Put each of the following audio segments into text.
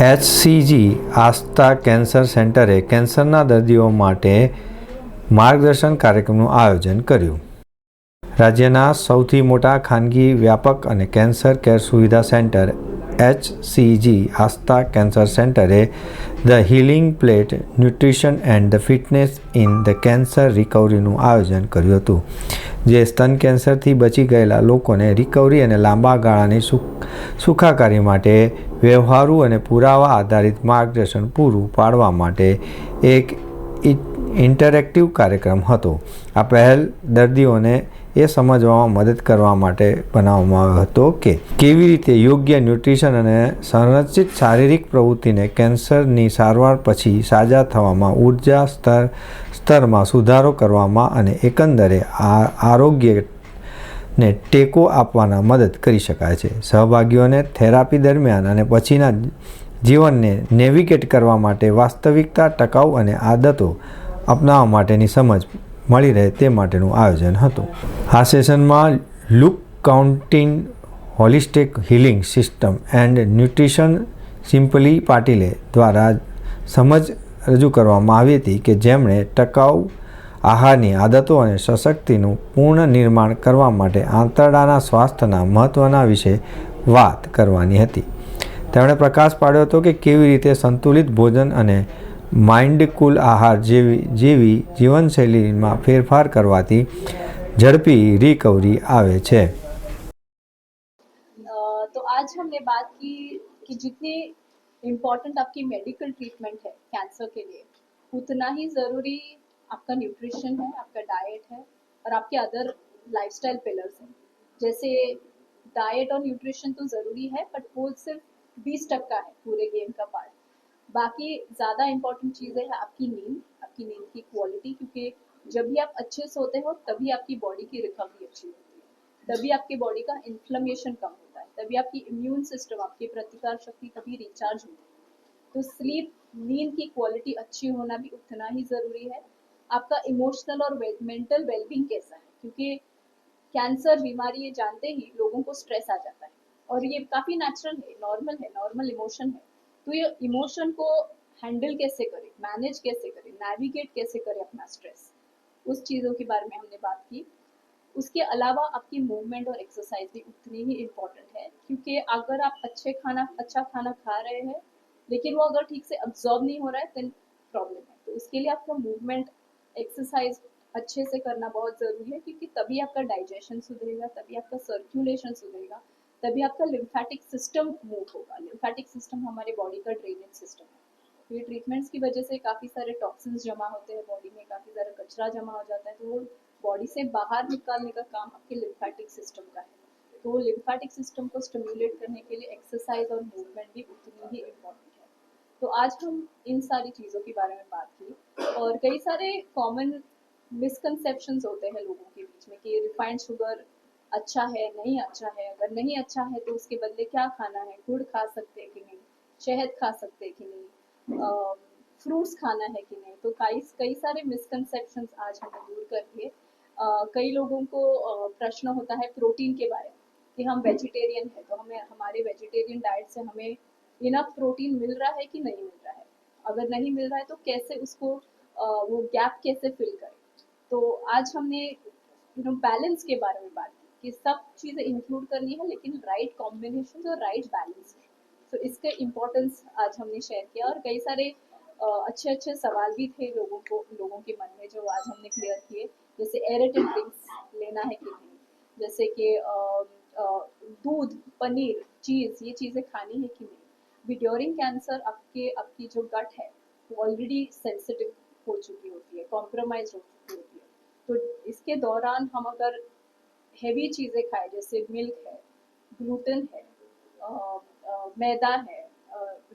HCG આસ્થા cancer સેન્ટરે કેન્સરના દર્દીઓ માટે માર્ગદર્શન કાર્યક્રમનું આયોજન કર્યું. રાજ્યના સૌથી મોટા ખાનગી વ્યાપક અને કેન્સર કેર સુવિધા centre HCG Aastha cancer સેન્ટરે the healing plate, nutrition and the fitness in the cancer રિકવરીનું આયોજન કર્યું હતું. જે સ્તન કેન્સરથી બચી ગયેલા લોકોને રિકવરી અને લાંબા ગાળાની સુખ, સુખાકારી માટે વ્યવહારુ અને પુરાવા આધારિત માર્ગદર્શન પૂરું પાડવા માટે એક ઇન્ટરેક્ટિવ કાર્યક્રમ હતો. આ પહેલ દર્દીઓને એ સમજવામાં મદદ કરવા માટે બનાવવામાં આવ્યો હતો કે કેવી રીતે યોગ્ય ન્યુટ્રિશન અને સંરચિત શારીરિક પ્રવૃત્તિને કેન્સરની સારવાર પછી સાજા થવામાં ઊર્જા સ્તર સ્તરમાં સુધારો કરવામાં અને એકંદરે આરોગ્ય ને ટેકો આપવાના મદદ કરી શકાય છે. સહભાગીઓને થેરાપી દરમિયાન અને પછીના જીવનને નેવિગેટ કરવા માટે વાસ્તવિકતા, ટકાઉ અને આદતો અપનાવવા માટેની સમજ મળી રહે તે માટેનું આયોજન હતું. આ સેશનમાં look counting, holistic healing system and nutrition simply પાટીલે દ્વારા સમજ રજૂ કરવામાં આવી હતી કે જેમણે ટકાઉ આહારની આદતો અને સશક્તિનું પૂર્ણ નિર્માણ કરવા માટે આંતરડાના સ્વાસ્થ્યના મહત્ત્વના વિશે વાત કરવાની હતી. તેમણે પ્રકાશ પાડ્યો હતો કે કેવી રીતે સંતુલિત ભોજન અને માઇન્ડકુલ આહાર જેવી જેવી જીવનશૈલીમાં ફેરફાર કરવાથી ઝડપી રિકવરી આવે છે अ, तो आज हमने बात की कि जितनी इम्पोर्टेंट आपकी मेडिकल ट्रीटमेंट है कैंसर के लिए उतना ही ज़रूरी आपका न्यूट्रिशन है आपका डाइट है और आपके अदर लाइफस्टाइल पिलर्स हैं जैसे डाइट और न्यूट्रिशन तो ज़रूरी है बट वो सिर्फ बीस टक्का है पूरे गेम का पार्ट बाकी ज़्यादा इम्पोर्टेंट चीज़ है आपकी नींद आपकी नींद की क्वालिटी क्योंकि जब भी आप अच्छे सोते हो, तभी आपकी बॉडी की रिकवरी अच्छी होती है। तभी आपकी बॉडी का इन्फ्लेमेशन कम होता है। तभी आपकी इम्यून सिस्टम आपकी प्रतिकार शक्ति तभी रिचार्ज होती। है तो स्लीप नींद की क्वालिटी अच्छी होना भी उतना ही ज़रूरी है। आपका इमोशनल और मेंटल वेलबींग कैसा है? क्योंकि कैंसर बीमारी, ये जानते ही लोगों को स्ट्रेस आ जाता है। और ये काफ़ी नेचुरल है नॉर्मल है नॉर्मल इमोशन है। तो ये इमोशन को हैंडल कैसे करें, मैनेज कैसे करें नेविगेट कैसे करें अपना स्ट्रेस उस चीज़ों के बारे में हमने बात की। उसके अलावा आपकी मूवमेंट और एक्सरसाइज भी उतनी ही इम्पोर्टेंट है, क्योंकि अगर आप अच्छे खाना अच्छा खाना खा रहे हैं, लेकिन वो अगर ठीक से अब्जॉर्ब नहीं हो रहा है देन प्रॉब्लम है। तो उसके लिए आपका मूवमेंट एक्सरसाइज अच्छे से करना बहुत ज़रूरी है, क्योंकि तभी आपका डाइजेशन सुधरेगा, तभी आपका सर्कुलेशन सुधरेगा। तभी आपका लिम्फेटिक सिस्टम मूव होगा। लिम्फेटिक सिस्टम हमारे बॉडी का ड्रेनेज सिस्टम है। तो ये ट्रीटमेंट्स की वजह से काफ़ी सारे टॉक्सिन्स जमा होते हैं बॉडी में, काफ़ी सारा कचरा जमा हो जाता है। तो वो बॉडी से बाहर निकालने का काम आपके लिम्फेटिक सिस्टम का है। तो लिम्फेटिक सिस्टम को स्टिमुलेट करने के लिए एक्सरसाइज और मूवमेंट भी उतनी ही इम्पोर्टेंट है। तो आज हम इन सारी चीज़ों के बारे में बात की और कई सारे कॉमन मिसकंसेप्शंस होते हैं लोगों के बीच में कि रिफाइंड शुगर अच्छा है, नहीं अच्छा है, अगर नहीं अच्छा है तो उसके बदले क्या खाना है? गुड़ खा सकते हैं कि नहीं? शहद खा सकते हैं कि नहीं? फ्रूट्स खाना है कि नहीं? तो कई कई सारे मिसकनसेप्शन आज हमें दूर कर कई लोगों को प्रश्न होता है प्रोटीन के बारे में कि हम वेजिटेरियन है तो हमें, हमारे वेजिटेरियन डाइट से हमें इनफ प्रोटीन मिल रहा है कि नहीं मिल रहा है? अगर नहीं मिल रहा है तो कैसे उसको वो गैप कैसे फिल करें? तो आज हमने यू नो बैलेंस के बारे में बात की सब चीज़ें इंक्लूड करनी है, लेकिन राइट कॉम्बिनेशन और राइट बैलेंस तो इसके इम्पोर्टेंस आज हमने शेयर किया और कई सारे अच्छे अच्छे सवाल भी थे लोगों को, लोगों के मन में जो आज हमने क्लियर किए। जैसे एरेटेड ड्रिंक्स लेना है कि नहीं? जैसे कि दूध, पनीर चीज़ ये चीज़ें खानी है कि नहीं? भी ड्यूरिंग कैंसर आपके, आपकी जो गट है, वो ऑलरेडी सेंसिटिव हो चुकी होती है कॉम्प्रोमाइज हो चुकी होती है। तो इसके दौरान हम अगर हैवी चीज़ें खाएं जैसे मिल्क है ग्लूटेन है अ, अ, मैदा है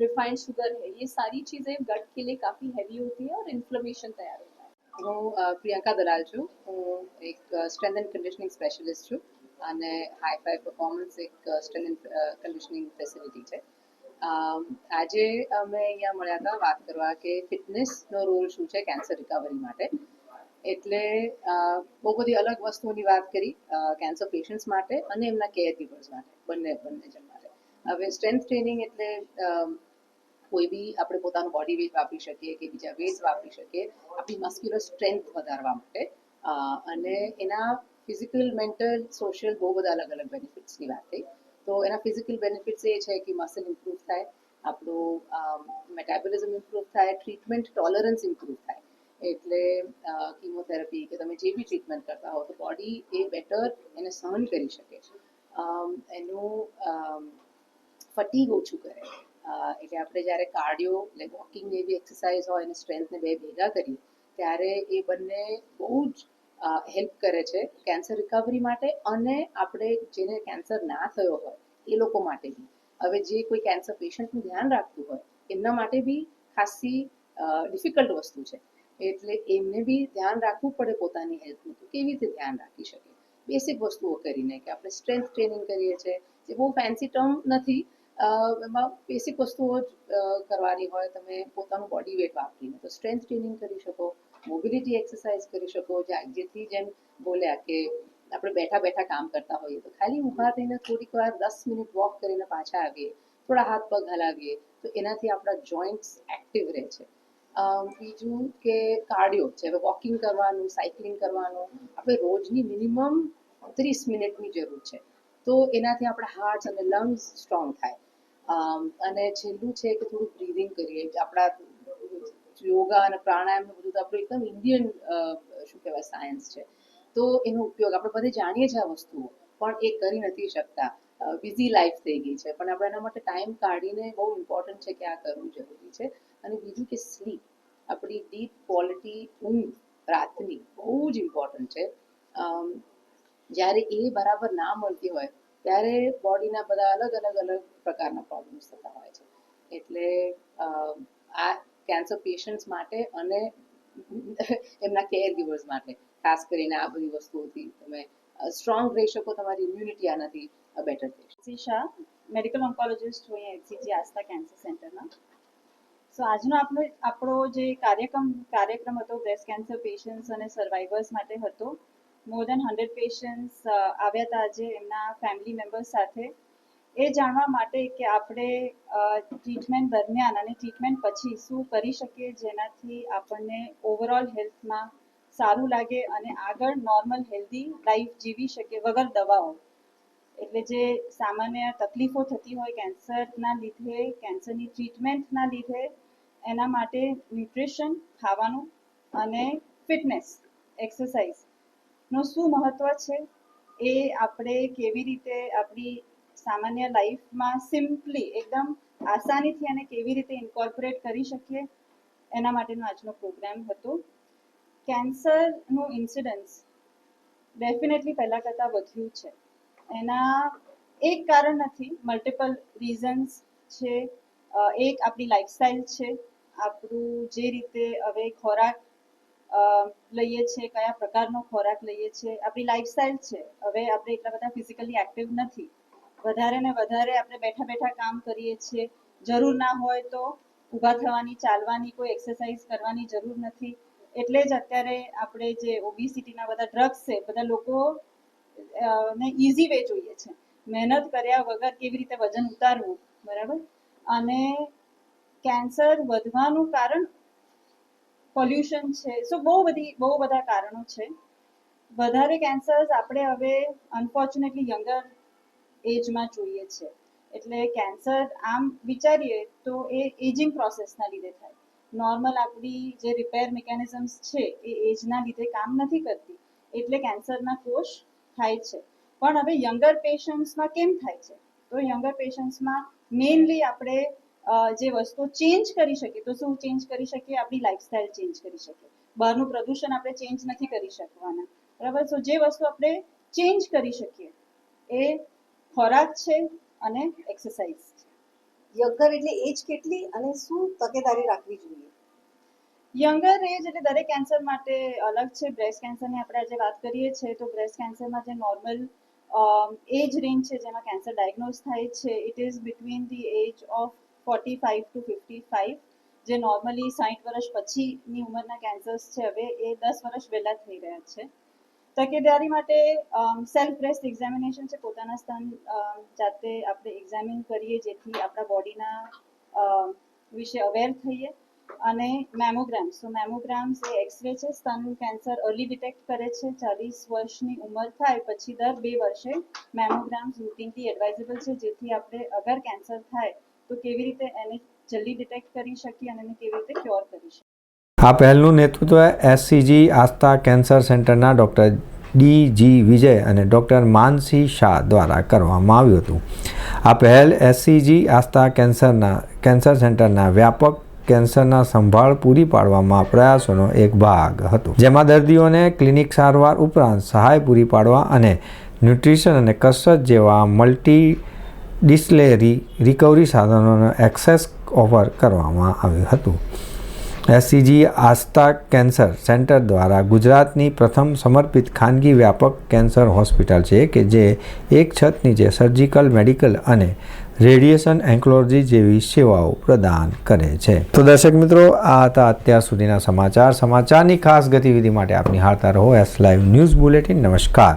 रिफाइंड शुगर है ये सारी चीज़ें गट के लिए काफ़ी हैवी होती है और इन्फ्लेमेशन तैयार होता है હું અ, પ્રિયંકા દલાલ છું હું એક સ્ટ્રેન્થ એન્ડ કન્ડિશનિંગ સ્પેશિયલિસ્ટ છું અને હાઈ ફાઈ પરફોર્મન્સ એક સ્ટ્રેન્થ એન્ડ કન્ડિશનિંગ ફેસિલિટી છે અમ, આજે અમે અહીંયા મળ્યા હતા વાત કરવા કે ફિટનેસનો રોલ શું છે કેન્સર રિકવરી માટે એટલે બહુ બધી અલગ વસ્તુઓની વાત કરી કેન્સર પેશન્ટ્સ માટે અને એમના કેર ગીવર્સ માટે, બંને બંને જણ માટે. હવે સ્ટ્રેન્થ ટ્રેનિંગ એટલે કોઈ બી આપણે પોતાનું બોડી વેટ વાપરી શકીએ કે બીજા વેટ્સ વાપરી શકીએ, આપણી મસ્ક્યુલર સ્ટ્રેન્થ વધારવા માટે અને એના ફિઝિકલ મેન્ટલ સોશિયલ બહુ બધા અલગ અલગ બેનિફિટ્સની વાત થઈ. તો એના ફિઝિકલ બેનિફિટ્સ એ છે કે મસલ ઇમ્પ્રૂવ થાય, આપણું મેટાબોલિઝમ ઇમ્પ્રૂવ થાય ટ્રીટમેન્ટ ટોલરન્સ ઇમ્પ્રૂવ થાય. એટલે કીમોથેરાપી કે તમે જે બી ટ્રીટમેન્ટ કરતા હો તો બોડી એ બેટર એને સહન કરી શકે અમ, એનું ફટીગ ઓછું કરે. એટલે આપણે જ્યારે કાર્ડિયો એટલે વોકિંગ એવી એક્સરસાઇઝ હોય અને સ્ટ્રેન્થને બે ભેગા કરીએ ત્યારે એ બંને બહુ જ હેલ્પ કરે છે કેન્સર રિકવરી માટે અને આપણે જેને કેન્સર ના થયો હોય એ લોકો માટે બી. હવે જે કોઈ કેન્સર પેશન્ટનું ધ્યાન રાખતું હોય એમના માટે બી ખાસી ડિફિકલ્ટ વસ્તુ છે. એટલે એમને બી ધ્યાન રાખવું પડે પોતાની હેલ્થનું તો કેવી રીતે ધ્યાન રાખી શકે બેસિક વસ્તુઓ કરીને કે આપણે સ્ટ્રેન્થ ટ્રેનિંગ કરીએ છીએ, જે બહુ ફેન્સી ટર્મ નથી. એમાં બેસિક વસ્તુઓ જ કરવાની હોય, તમે પોતાનું બોડી વેટ વાપરીને તો સ્ટ્રેન્થ ટ્રેનિંગ કરી શકો મોબિલિટી એક્સરસાઇઝ કરી શકો. જેથી જેમ બોલ્યા કે આપણે બેઠા બેઠા કામ કરતા હોઈએ, તો ખાલી ઊભા થઈને થોડીક વાર દસ મિનિટ વોક કરીને પાછા આવીએ, થોડા હાથ પગ હલાવીએ, તો એનાથી આપણા જોઈન્ટ્સ એક્ટિવ રહે છે. બીજું કે કાર્ડિયો છે હવે વોકિંગ કરવાનું સાયકલિંગ કરવાનું, આપણે રોજની મિનિમમ ત્રીસ મિનિટની જરૂર છે. તો એનાથી આપણા હાર્ટ અને લંગ્સ સ્ટ્રોંગ થાય. અને છેલ્લું છે કે થોડું બ્રીધિંગ કરીએ. આપણા યોગા અને પ્રાણાયામ બધું તો આપણું એકદમ ઇન્ડિયન શું કહેવાય સાયન્સ છે. તો એનો ઉપયોગ, આપણે બધે જાણીએ છીએ આ વસ્તુઓ, પણ એ કરી નથી શકતા. બિઝી લાઈફ થઈ ગઈ છે. પણ આપણે એના માટે ટાઈમ કાઢીને બહુ ઇમ્પોર્ટન્ટ છે કે આ કરવું જરૂરી છે. અને બીજું કે સ્લીપ આપણી ડીપ ક્વોલિટી ઊંઘ રાતની બહુ જ ઇમ્પોર્ટન્ટ છે. જ્યારે એ બરાબર ના મળતી હોય, ત્યારે બોડીના બધા અલગ અલગ અલગ પ્રકારના પ્રોબ્લેમ્સ થતા હોય છે. એટલે આ કેન્સર પેશન્ટ્સ માટે અને એમના કેર ગીવર્સ માટે, ખાસ કરીને આ બધી વસ્તુઓથી તમે સ્ટ્રોંગ રહી શકો તમારી ઇમ્યુનિટી આનાથી બેટર થઈ શાહ મેડિકલ ઓન્કોલોજિસ્ટ છું એચસીજી આસ્થા કેન્સર સેન્ટરના સો આજનો આપણો આપણો જે કાર્યક્રમ કાર્યક્રમ હતો બ્રેસ્ટ કેન્સર પેશન્ટ્સ અને સર્વાઈવર્સ માટે હતો. મોર દેન હંડ્રેડ પેશન્ટ્સ આવ્યા હતા આજે એમના ફેમિલી મેમ્બર્સ સાથે. એ જાણવા માટે કે આપણે ટ્રીટમેન્ટ દરમિયાન અને ટ્રીટમેન્ટ પછી શું કરી શકીએ જેનાથી આપણને ઓવરઓલ હેલ્થમાં સારું લાગે અને આગળ નોર્મલ હેલ્ધી લાઈફ જીવી શકે વગર દવાઓ. એટલે જે સામાન્ય તકલીફો થતી હોય કેન્સરના લીધે, કેન્સરની ટ્રીટમેન્ટના લીધે, એના માટે ન્યુટ્રિશન ખાવાનું અને ફિટનેસ એક્સરસાઇઝનું શું મહત્ત્વ છે? એ આપણે કેવી રીતે આપણી સામાન્ય લાઈફમાં સિમ્પલી એકદમ આસાનીથી અને કેવી રીતે ઇન્કોર્પોરેટ કરી શકીએ? એના માટેનો આજનો પ્રોગ્રામ હતો. કેન્સરનું ઇન્સિડન્સ ડેફિનેટલી પહેલાં કરતાં વધ્યું છે. એના એક કારણ નથી મલ્ટિપલ રીઝન્સ છે એક આપણી લાઈફસ્ટાઈલ છે, આપણું જે રીતે હવે ખોરાક લઈએ છીએ, કયા પ્રકારનો ખોરાક લઈએ છીએ, આપણી લાઈફસ્ટાઈલ છે. હવે આપણે એટલા બધા ફિઝિકલી એક્ટિવ નથી. વધારે ને વધારે આપણે બેઠા બેઠા કામ કરીએ છીએ. જરૂર ના હોય તો ઊભા થવાની, ચાલવાની, કોઈ એક્સરસાઇઝ કરવાની જરૂર નથી. એટલે જ અત્યારે આપણે જે ઓબિસિટીના બધા ડ્રગ્સ છે, બધા લોકો ને ઇઝી વે જોઈએ છે. મહેનત કર્યા વગર કેવી રીતે વજન ઉતારવું, બરાબર? અને કેન્સર વધવાનું કારણ પોલ્યુશન છે. સો બહુ બધી, બહુ બધા કારણો છે. વધારે કેન્સર્સ આપણે હવે અનફોર્ચ્યુનેટલી યંગર એજમાં જોઈએ છે. એટલે કેન્સર આમ વિચારીએ તો એ એજિંગ પ્રોસેસના લીધે થાય. નોર્મલ આપણી જે રિપેર મિકેનિઝમ્સ છે, એ એજના લીધે કામ નથી કરતી. એટલે કેન્સરના કોષ થાય છે. પણ હવે યંગર પેશન્ટ્સમાં કેમ થાય છે? તો યંગર પેશન્ટ્સમાં મેઇનલી આપણે જે વસ્તુ ચેન્જ કરી શકીએ, તો શું ચેન્જ કરી શકીએ? આપણી લાઈફસ્ટાઈલ ચેન્જ કરી શકીએ. બહારનું પ્રદૂષણ આપણે ચેન્જ નથી કરી શકવાના. બરાબર? સો જે વસ્તુ આપણે ચેન્જ કરી શકીએ, એ ખોરાક છે અને એક્સરસાઇઝ છે. યંગર એટલે એજ કેટલી અને શું તકેદારી રાખવી જોઈએ? યંગર એજ એટલે દરેક કેન્સર માટે અલગ છે. બ્રેસ્ટ કેન્સરની આપણે આજે વાત કરીએ છીએ, તો બ્રેસ્ટ કેન્સરમાં જે નોર્મલ એજ રેન્જ છે, જેમાં કેન્સર ડાયગ્નોઝ થાય છે it is between the age of forty five to fifty five જે નોર્મલી સાઠ વર્ષ પછીની ઉંમરના કેન્સર્સ છે, હવે એ દસ વર્ષ પહેલાં થઈ રહ્યા છે. તકેદારી માટે સેલ્ફ બ્રેસ્ટ એક્ઝામિનેશન છે પોતાના સ્તન જાતે આપણે એક્ઝામિન કરીએ જેથી આપણા બોડીના વિશે અવેર થઈએ. અને મેમોગ્રામ્સ તો મેમોગ્રામ્સ એ એક્સરે છે. સ્તન કેન્સર અર્લી ડિટેક્ટ કરે છે. ચાલીસ વર્ષની ઉંમર થાય પછી દર બે વર્ષે મેમોગ્રામ્સ રૂટીનથી એડવાઇઝેબલ છે જેથી આપણે અગર કેન્સર થાય તો કેવી રીતે એને જલ્દી ડિટેક્ટ કરી શકીએ અને એને કેવી રીતે ક્યોર કરી શકીએ. આ પહેલનું નેતૃત્વ એસસીજી આસ્થા કેન્સર સેન્ટરના ડૉક્ટર ડી જી વિજય અને ડૉક્ટર માનસી શાહ દ્વારા કરવામાં આવ્યું હતું. આ પહેલ એસસીજી આસ્થા કેન્સરના, કેન્સર સેન્ટરના વ્યાપક કેન્સરના સંભાળ પૂરી પાડવામાં પ્રયાસોનો એક ભાગ હતો. જેમાં દર્દીઓને ક્લિનિક સારવાર ઉપરાંત સહાય પૂરી પાડવા અને ન્યુટ્રિશન અને કસરત જેવા મલ્ટી ડિસ્લેરી રિકવરી સાધનોનો એક્સેસ ઓફર કરવામાં આવ્યું હતું. એસસીજી આસ્થા કેન્સર સેન્ટર દ્વારા ગુજરાતની પ્રથમ સમર્પિત ખાનગી વ્યાપક કેન્સર હોસ્પિટલ છે કે જે એક છત નીચે સર્જિકલ મેડિકલ અને રેડિયેશન એન્કોલોજી જેવી સેવાઓ પ્રદાન કરે છે. તો દર્શક મિત્રો, આ હતા અત્યાર સુધીના સમાચાર. સમાચારની ખાસ ગતિવિધિ માટે આપની હારતા રહો. એસ લાઈવ ન્યૂઝ બુલેટિન નમસ્કાર.